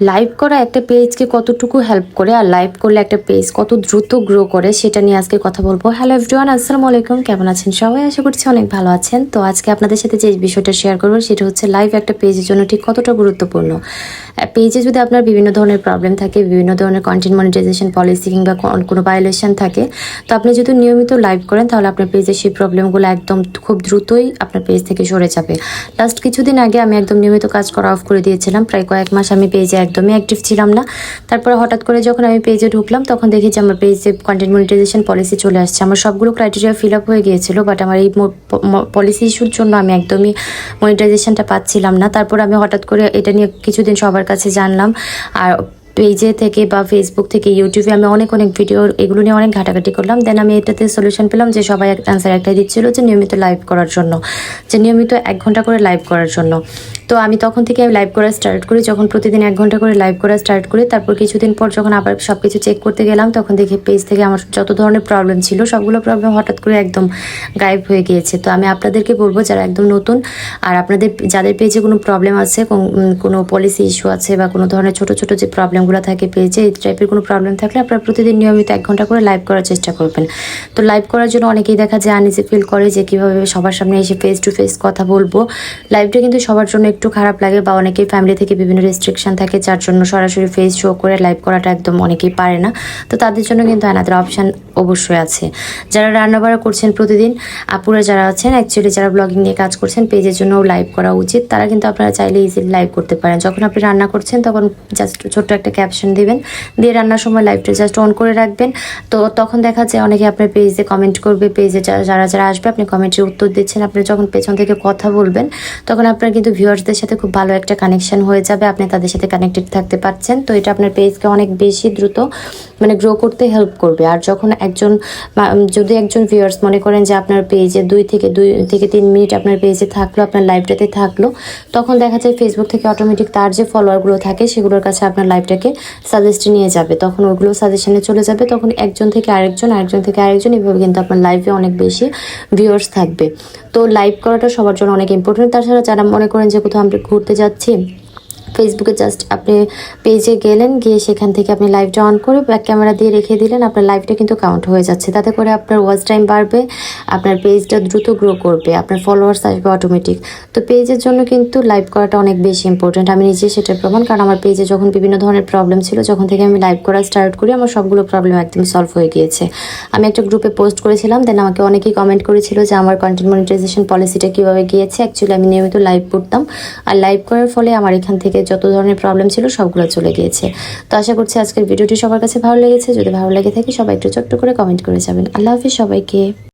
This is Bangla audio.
লাইভ করা একটা পেজকে কতটুকু হেল্প করে আর লাইভ করলে একটা পেজ কত দ্রুত গ্রো করে সেটা নিয়ে আজকে কথা বলব। হ্যালো এভরিওয়ান আসসালামু আলাইকুম। কেমন আছেন সবাই? আশা করছি অনেক ভালো আছেন। তো আজকে আপনাদের সাথে যে বিষয়টা শেয়ার করব সেটা হচ্ছে লাইভ একটা পেজের জন্য ঠিক কতটা গুরুত্বপূর্ণ। পেজে যদি আপনার বিভিন্ন ধরনের প্রবলেম থাকে, বিভিন্ন ধরনের কন্টেন্ট মনিটাইজেশন পলিসি কিংবা কোন- ভায়োলেশন থাকে, তো আপনি যদি নিয়মিত লাইভ করেন, তাহলে আপনার পেজে সেই প্রবলেমগুলো একদম খুব দ্রুতই আপনার পেজ থেকে সরে যাবে। লাস্ট কিছুদিন আগে আমি একদম নিয়মিত কাজ করা অফ করে দিয়েছিলাম। প্রায় কয়েক মাস আমি পেজে একদমই অ্যাক্টিভ ছিলাম না। তারপরে হঠাৎ করে যখন আমি পেজে ঢুকলাম, তখন দেখি যে আমার পেজে কন্টেন্ট মনিটাইজেশন পলিসি চলে আসছে। আমার সবগুলো ক্রাইটেরিয়া ফিল আপ হয়ে গিয়েছিল বাট আমার এই পলিসি ইস্যুর জন্য আমি একদমই মনিটাইজেশনটা পাচ্ছিলাম না। তারপর আমি হঠাৎ করে এটা নিয়ে কিছুদিন সবার কাছে জানলাম। আর পেজে থেকে বা ফেসবুক থেকে ইউটিউবে আমি অনেক অনেক ভিডিও এগুলো নিয়ে অনেক ঘাটাঘাটি করলাম। দেন আমি এটাতে সলিউশন পেলাম যে সবাই অ্যান্সার একটাই দিচ্ছিল যে নিয়মিত লাইভ করার জন্য। যে নিয়মিত এক ঘণ্টা করে লাইভ করার জন্য। তো আমি তখন থেকে লাইভ করা স্টার্ট করি। যখন প্রতিদিন এক ঘণ্টা করে লাইভ করা স্টার্ট করি, তারপর কিছুদিন পর যখন আবার সব কিছু চেক করতে গেলাম, তখন দেখি পেজ থেকে আমার যত ধরনের প্রবলেম ছিল, সবগুলো প্রবলেম হঠাৎ করে একদম গায়েব হয়ে গিয়েছে। তো আমি আপনাদেরকে বলব, যারা একদম নতুন আর আপনাদের যাদের পেজে কোনো প্রবলেম আছে, কোন- পলিসি ইস্যু আছে বা কোনো ধরনের ছোট ছোট যে প্রবলেমগুলো থাকে পেজে এই টাইপের কোনো প্রবলেম থাকলে আপনারা প্রতিদিন নিয়মিত এক ঘণ্টা করে লাইভ করার চেষ্টা করবেন। তো লাইভ করার জন্য অনেকেই দেখা যায় আনইজি ফিল করে যে কীভাবে সবার সামনে এসে ফেস টু ফেস কথা বলব। লাইভটা কিন্তু সবার জন্য একটু খারাপ লাগে বা অনেকেই ফ্যামিলি থেকে বিভিন্ন রেস্ট্রিকশন থাকে, যার জন্য সরাসরি ফেস শো করে লাইভ করাটা একদম অনেকেই পারে না। তো তাদের জন্য কিন্তু অ্যানাদার অপশান অবশ্যই আছে। যারা রান্নাবাড়া করছেন প্রতিদিন, আপুরা যারা আছেন অ্যাকচুয়ালি যারা ব্লগিং নিয়ে কাজ করছেন, পেজের জন্য লাইভ করা উচিত। তারা কিন্তু আপনারা চাইলে ইজিলি লাইভ করতে পারেন। যখন আপনি রান্না করছেন, তখন জাস্ট ছোট্ট একটা ক্যাপশন দিবেন। দিয়ে রান্নার সময় লাইভটা জাস্ট অন করে রাখবেন। তো তখন দেখা যায় অনেকে আপনার পেজে কমেন্ট করবে পেজে যারা যারা আসবে, আপনি কমেন্টের উত্তর দিচ্ছেন। আপনি যখন পেছন থেকে কথা বলবেন, তখন আপনার কিন্তু ভিউয়ার্সদের সাথে খুব ভালো একটা কানেকশন হয়ে যাবে। আপনি তাদের সাথে কানেক্টেড থাকতে পারছেন। তো এটা আপনার পেজকে অনেক বেশি দ্রুত মানে গ্রো করতে হেল্প করবে। আর যখন একজন যদি একজন ভিউয়ার্স মনে করেন যে আপনার পেজে দুই থেকে দুই থেকে তিন মিনিট আপনার পেজে থাকল, আপনার লাইভটাতে থাকল, তখন দেখা যায় ফেসবুক থেকে অটোমেটিক তার যে ফলোয়ারগুলো থাকে, সেগুলোর কাছে আপনার লাইভটাকে সাজেস্টে নিয়ে যাবে। তখন ওগুলো সাজেশনে চলে যাবে। তখন একজন থেকে আরেকজন আরেকজন থেকে আরেকজন, এভাবে কিন্তু আপনার লাইভে অনেক বেশি ভিউয়ার্স থাকবে। তো লাইভ করাটা সবার জন্য অনেক ইম্পর্টেন্ট তাছাড়া যারা মনে করেন যে কোথাও আমরা ঘুরতে যাচ্ছি ফেসবুকে জাস্ট আপনি পেজে গেলেন, গিয়ে সেখান থেকে আপনি লাইভটা অন করে ব্যাক ক্যামেরা দিয়ে রেখে দিলেন, আপনার লাইভটা কিন্তু কাউন্ট হয়ে যাচ্ছে। তাতে করে আপনার ওয়াচ টাইম বাড়বে, আপনার পেজটা দ্রুত গ্রো করবে, আপনার ফলোয়ার্স আসবে অটোমেটিক তো পেজের জন্য কিন্তু লাইভ করাটা অনেক বেশি ইম্পর্টেন্ট আমি নিজে সেটার প্রমাণ, কারণ আমার পেজে যখন বিভিন্ন ধরনের প্রবলেম ছিল, যখন থেকে আমি লাইভ করা স্টার্ট করি, আমার সবগুলো প্রবলেম একদম সলভ হয়ে গিয়েছে। আমি একটা গ্রুপে পোস্ট করেছিলাম দেন আমাকে অনেকেই কমেন্ট করেছিল যে আমার কন্টেন্ট মনিটাইজেশন পলিসিটা কীভাবে গিয়েছে? অ্যাকচুয়ালি আমি নিয়মিত লাইভ করতাম। আর লাইভ করার ফলে আমার এখান থেকে যত ধরনের প্রবলেম ছিল সবগুলো চলে গিয়েছে। তো আশা করছি আজকের ভিডিওটি সবার কাছে ভালো লেগেছে। যদি ভালো লেগে থাকে সবাই একটু ছোট্ট করে কমেন্ট করে যাবেন। আল্লাহ হাফিজ সবাইকে।